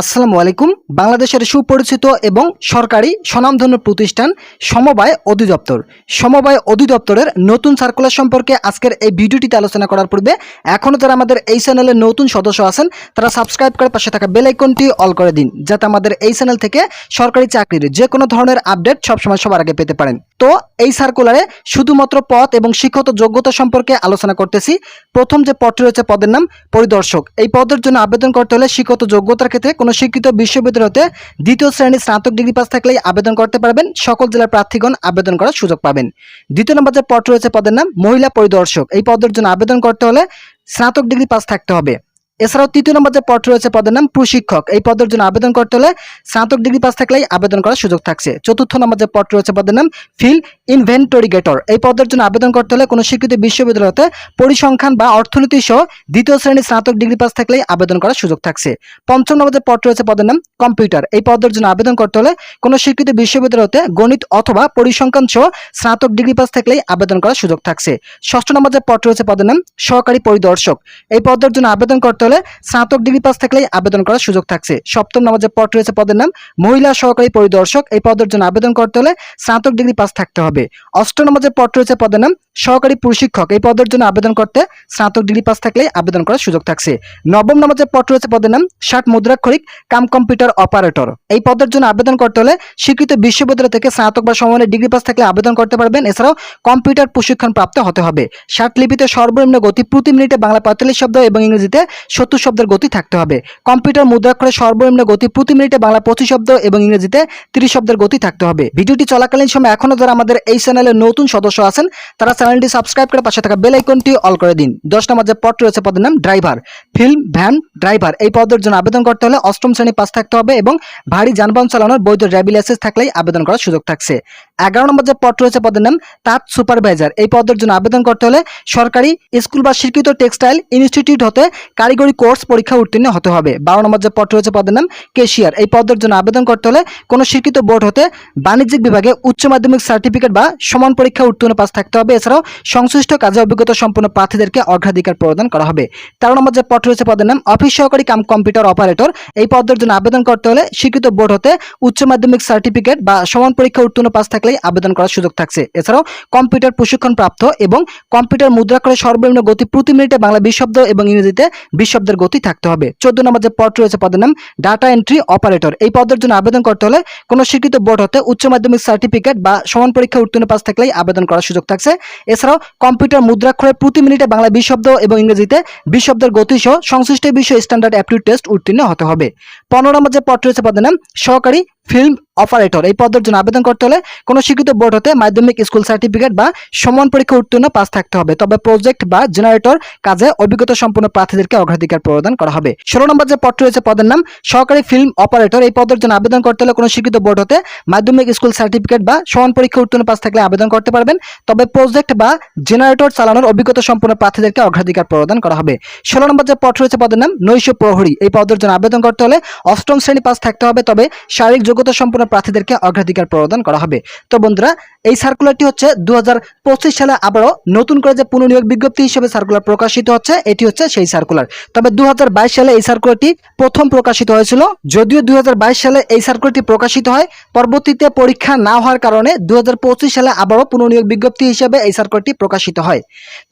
আসসালামু আলাইকুম। বাংলাদেশের সুপরিচিত এবং সরকারি স্বনামধন্য প্রতিষ্ঠান সমবায় অধিদপ্তর। সমবায় অধিদপ্তরের নতুন সার্কুলার সম্পর্কে আজকের এই ভিডিওটিতে আলোচনা করার পূর্বে এখনও যারা আমাদের এই চ্যানেলের নতুন সদস্য আছেন, তারা সাবস্ক্রাইব করে পাশে থাকা বেল আইকনটি অল করে দিন, যাতে আমাদের এই চ্যানেল থেকে সরকারি চাকরির যে কোনো ধরনের আপডেট সবসময় সবার আগে পেতে পারেন। তো এই সার্কুলারে শুধুমাত্র পদ এবং শিক্ষত যোগ্যতা সম্পর্কে আলোচনা করতেছি। প্রথম যে পদটি রয়েছে পদের নাম পরিদর্শক। এই পদের জন্য আবেদন করতে হলে শিক্ষত যোগ্যতার ক্ষেত্রে কোনো শিক্ষিত বিশ্ববিদ্যালয়তে দ্বিতীয় শ্রেণির স্নাতক ডিগ্রি পাস থাকলেই আবেদন করতে পারবেন। সকল জেলার প্রার্থীগণ আবেদন করার সুযোগ পাবেন। দ্বিতীয় নম্বর যে পদ রয়েছে, পদের নাম মহিলা পরিদর্শক। এই পদের জন্য আবেদন করতে হলে স্নাতক ডিগ্রি পাস থাকতে হবে। এছাড়াও তৃতীয় নম্বর যে পদ রয়েছে, পদের নাম প্রশিক্ষক। এই পদের জন্য আবেদন করতে হলে স্নাতক ডিগ্রি পাস থাকলেই আবেদন করার সুযোগ থাকছে। চতুর্থ নম্বর যে পদ রয়েছে, পদের নাম ফিল ইনভেন্টরিগেটর। এই পদের জন্য আবেদন করতে হলে কোনো স্বীকৃত বিশ্ববিদ্যালয়তে পরিসংখ্যান বা অর্থনীতি সহ দ্বিতীয় শ্রেণির স্নাতক ডিগ্রি পাস থাকলেই আবেদন করার সুযোগ থাকছে। পঞ্চম নম্বর যে পদ রয়েছে, পদের নাম কম্পিউটার। এই পদের জন্য আবেদন করতে হলে কোনো স্বীকৃত বিশ্ববিদ্যালয়তে গণিত অথবা পরিসংখ্যান সহ স্নাতক ডিগ্রি পাস থাকলেই আবেদন করার সুযোগ থাকছে। ষষ্ঠ নম্বর যে পদ রয়েছে, পদের নাম সহকারী পরিদর্শক। এই পদের জন্য আবেদন করতে হলে স্নাতক ডিগ্রি পাস থাকলেই আবেদন করার সুযোগ থাকছে। সপ্তম যে পদ রয়েছে পদের নাম মহিলা সহকারী পরিদর্শক। এই পদের জন্য আবেদন করতে হলে স্নাতক ডিগ্রি পাস থাকতে হবে। অষ্টম যে পদ রয়েছে পদের নাম সহকারী প্রশিক্ষক। এই পদের জন্য আবেদন করতে স্নাতক ডিগ্রি পাস থাকলেই আবেদন করার সুযোগ থাকছে। নবম যে পদ রয়েছে পদের নাম ষাট মুদ্রাক্ষরিক কাম কম্পিউটার অপারেটর। এই পদের জন্য আবেদন করতে হলে স্বীকৃত বিশ্ববিদ্যালয় থেকে স্নাতক বা সমানের ডিগ্রি পাস থাকলে আবেদন করতে পারবেন। এছাড়াও কম্পিউটার প্রশিক্ষণ প্রাপ্ত হতে হবে। ষাট লিপিতে সর্বনিম্ন গতি প্রতি মিনিটে বাংলা পঁয়তাল্লিশ শব্দ এবং ইংরেজিতে সত্তর শব্দের গতি থাকতে হবে। কম্পিউটার মুদ্রাক্ষরে সর্বনিম্ন গতি প্রতি মিনিটে বাংলা পঁচিশ শব্দ এবং ইংরেজিতে তিরিশ শব্দের গতি থাকতে হবে। ভিডিওটি চলাকালীন সময় এখনও যারা আমাদের এই চ্যানেলের নতুন সদস্য আছেন, তারা চ্যানেলটি সাবস্ক্রাইব করে পাশে থাকা বেল আইকনটি অল করে দিন। দশ নম্বর যে রয়েছে, পদের নাম ড্রাইভার। Film van driver. এই পদের জন্য আবেদন করতে হলে অষ্টম শ্রেণি পাস থাকতে হবে এবং ভারী যানবাহন চালানোর বৈধ ড্রাইভিং লাইসেন্স থাকলেই আবেদন করার সুযোগ থাকছে। এগারো নম্বর যে পদ রয়েছে, পদের নাম তাঁত সুপারভাইজার। এই পদের জন্য আবেদন করতে হলে সরকারি স্কুল বা স্বীকৃত টেক্সটাইল ইনস্টিটিউট হতে কারিগরি কোর্স পরীক্ষা উত্তীর্ণ হতে হবে। বারো নম্বর যে পদ রয়েছে, পদের নাম কেশিয়ার। এই পদের জন্য আবেদন করতে হলে কোনো স্বীকৃত বোর্ড হতে বাণিজ্যিক বিভাগে উচ্চ মাধ্যমিক সার্টিফিকেট বা সমান পরীক্ষা উত্তীর্ণ পাস থাকতে হবে। এছাড়াও সংশ্লিষ্ট কাজে অভিজ্ঞতা সম্পন্ন প্রার্থীদেরকে অগ্রাধিকার প্রদান করা হবে। তেরো নম্বর যে পদ রয়েছে, পদের নাম অফিস সহকারী কাম কম্পিউটার অপারেটর। এই পদের জন্য আবেদন করতে হলে স্বীকৃত বোর্ড হতে উচ্চ মাধ্যমিক সার্টিফিকেট বা সমান পরীক্ষা উত্তীর্ণ পাস থাকলেই আবেদন করার সুযোগ থাকছে। এছাড়াও কম্পিউটার প্রশিক্ষণ প্রাপ্ত এবং কম্পিউটার মুদ্রাক্ষরে সর্বনিম্ন গতি প্রতি মিনিটে বাংলা বিশ শব্দ এবং ইংরেজিতে বিশ শব্দের গতি থাকতে হবে। চোদ্দ নম্বর যে পদ রয়েছে পদের নাম ডাটা এন্ট্রি অপারেটর এই পদের জন্য আবেদন করতে হলে কোনো স্বীকৃত বোর্ড হতে উচ্চ মাধ্যমিক সার্টিফিকেট বা সমান পরীক্ষা উত্তীর্ণ পাস থাকলেই আবেদন করার সুযোগ থাকছে। এছাড়াও কম্পিউটার মুদ্রাক্ষরে প্রতি মিনিটে বাংলা বিশ শব্দ এবং ইংরেজিতে বিশ শব্দের গতি সহ সংশ্লিষ্ট বিষয় স্ট্যান্ডার্ড অ্যাপটিউড টেস্ট উত্তীর্ণ হতে হবে। পনেরো নম্বর যে পদ রয়েছে পদের নাম, সহকারী ফিল্ম অপারেটর এই পদের জন্য আবেদন করতে হলে কোনো স্বীকৃত বোর্ড হতে মাধ্যমিক স্কুল সার্টিফিকেট বা সমান পরীক্ষা উত্তীর্ণ পাস থাকতে হবে। তবে প্রজেক্ট বা জেনারেটর কাজে অভিজ্ঞতা সম্পন্ন প্রার্থীদেরকে অগ্রাধিকার প্রদান করা হবে। ষোলো নম্বর যে পদ রয়েছে, পদের নাম সহকারী ফিল্ম অপারেটর। এই পদের জন্য আবেদন করতে হলে কোনো স্বীকৃত বোর্ড হতে মাধ্যমিক স্কুল সার্টিফিকেট বা সমান পরীক্ষা উত্তীর্ণ পাস থাকলে আবেদন করতে পারবেন। তবে প্রজেক্ট বা জেনারেটর চালানোর অভিজ্ঞতা সম্পন্ন প্রার্থীদেরকে অগ্রাধিকার প্রদান করা হবে। ষোলো নম্বর যে পদ রয়েছে, পদের নাম নৈশ প্রহরী। এই পদের জন্য আবেদন করতে হলে অষ্টম শ্রেণি পাস থাকতে হবে, তবে শারীরিক যোগ্যতা সম্পন্ন প্রার্থীদেরকে অগ্রাধিকার প্রদান করা হবে। তো বন্ধুরা, এই সার্কুলারটি হচ্ছে দু হাজার পঁচিশ সালে আবারও নতুন করে যে পুনর্নিয়োগ বিজ্ঞপ্তি হিসেবে সার্কুলার প্রকাশিত হচ্ছে, এটি হচ্ছে সেই সার্কুলার। তবে দু হাজার বাইশ সালে এই সার্কুলারটি প্রথম প্রকাশিত হয়েছিল। যদিও দুই হাজার বাইশ সালে এই সার্কুলারটি প্রকাশিত হয়, পরবর্তীতে পরীক্ষা না হওয়ার কারণে দুই হাজার পঁচিশ সালে আবারও পুনর্নিয়োগ বিজ্ঞপ্তি হিসেবে এই সার্কুলারটি প্রকাশিত হয়।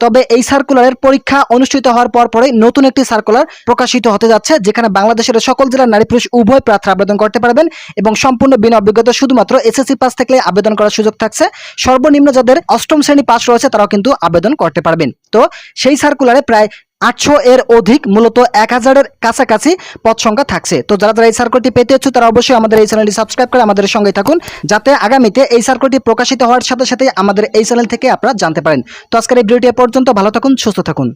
তবে এই সার্কুলারের পরীক্ষা অনুষ্ঠিত হওয়ার পর পরে নতুন একটি সার্কুলার প্রকাশিত হতে যাচ্ছে, যেখানে বাংলাদেশের সকল জেলার নারী পুরুষ উভয় প্রার্থী আবেদন করতে পারবেন এবং সম্পূর্ণ বিনা অভিজ্ঞতা শুধুমাত্র এসএসসি পাস থাকলে আবেদন করার সুযোগ থাকছে। সর্বনিম্ন যাদের অষ্টম শ্রেণি পাস রয়েছে, তারাও কিন্তু আবেদন করতে পারবেন। তো সেই সার্কুলারে প্রায় আটশো এর অধিক মূলত এক হাজারের কাছাকাছি পদ সংখ্যা থাকছে। তো যারা যারা এই সার্কুলটি পেতে হচ্ছে, তারা অবশ্যই আমাদের এই চ্যানেলটি সাবস্ক্রাইব করে আমাদের সঙ্গে থাকুন, যাতে আগামীতে এই সার্কুলটি প্রকাশিত হওয়ার সাথে সাথে আমাদের এই চ্যানেল থেকে আপনারা জানতে পারেন। তো আজকের এই ভিডিওটি পর্যন্ত, ভালো থাকুন, সুস্থ থাকুন।